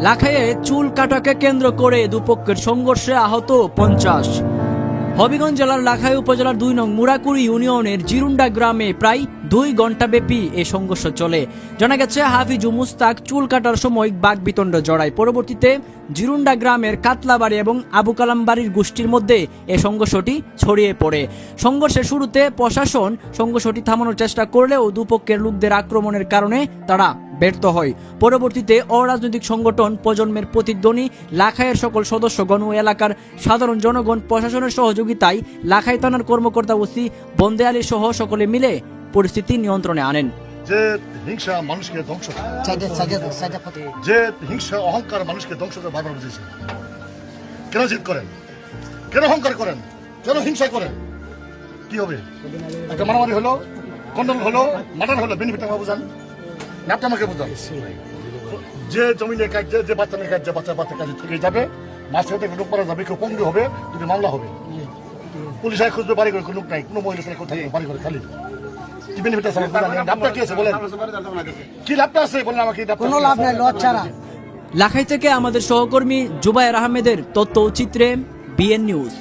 লাখাইয়ে চুল কাটাকে কেন্দ্র করে দুপক্ষের সংঘর্ষে আহত পঞ্চাশ। হবিগঞ্জ জেলার লাখাই উপজেলার দুই নং মুরাকুড়ি ইউনিয়নের জিরুন্ডা গ্রামে প্রায় দুই ঘণ্টা ব্যাপী এই সংঘর্ষ চলে। জানা গেছে, হাফিজু মুস্তাক চুল কাটার সময় বাঘ বিতণ্ড জড়ায়। পরবর্তীতে জিরুন্ডা গ্রামের কাতলাবাড়ি এবং আবু কালাম বাড়ির গোষ্ঠীর মধ্যে এই সংঘর্ষটি ছড়িয়ে পড়ে। সংঘর্ষের শুরুতে প্রশাসন সংঘর্ষটি থামানোর চেষ্টা করলেও দুপক্ষের লোকদের আক্রমণের কারণে তারা ব্যর্থ হয়। পরবর্তীতে অরাজনৈতিক সংগঠন প্রজন্মের প্রতিধ্বনি লাখাইয়ের সকল সদস্যগণ ও এলাকার সাধারণ জনগণ প্রশাসনের সহযোগিতায় লাখাই থানার কর্মকর্তা ওসি বন্দে আলী সহ সকলে মিলে পরিস্থিতি নিয়ন্ত্রণে আনেন। যে হিংসা মানুষকে ধ্বংস যে হিংসা অহংকার মানুষকে ধ্বংস করে বারবার বুঝেছে কেন জিদ করেন? কেন অহংকার করেন? কেন হিংসা করেন? কি হবে? একটা মারামারি হলো কন্ডল হলো মার্ডার হলো বেনিফিট আমার বুঝান। না আপনি আমাকে বুঝান যে জমিনে কাজ যে যে বাচ্চা নিয়ে কাজ যে বাচ্চা বাচ্চা কাজে থেকে যাবে মাছ হতে লোক মারা যাবে কেউ পঙ্গু হবে যদি মামলা হবে। পুলিশ আয় খুঁজবে বাড়ি করে কোনো লোক নাই কোনো মহিলা ছেলে কোথায় বাড়ি করে খালি। কি বেনিফিট আছে লাভটা কি আছে বলেন? কি লাভটা আছে? বলেন আমাকে কোনো লাভ নাই লজ ছাড়া। লাখাই থেকে আমাদের সহকর্মী জুবায়ের আহমেদের তথ্য চিত্রে বিএন নিউজ।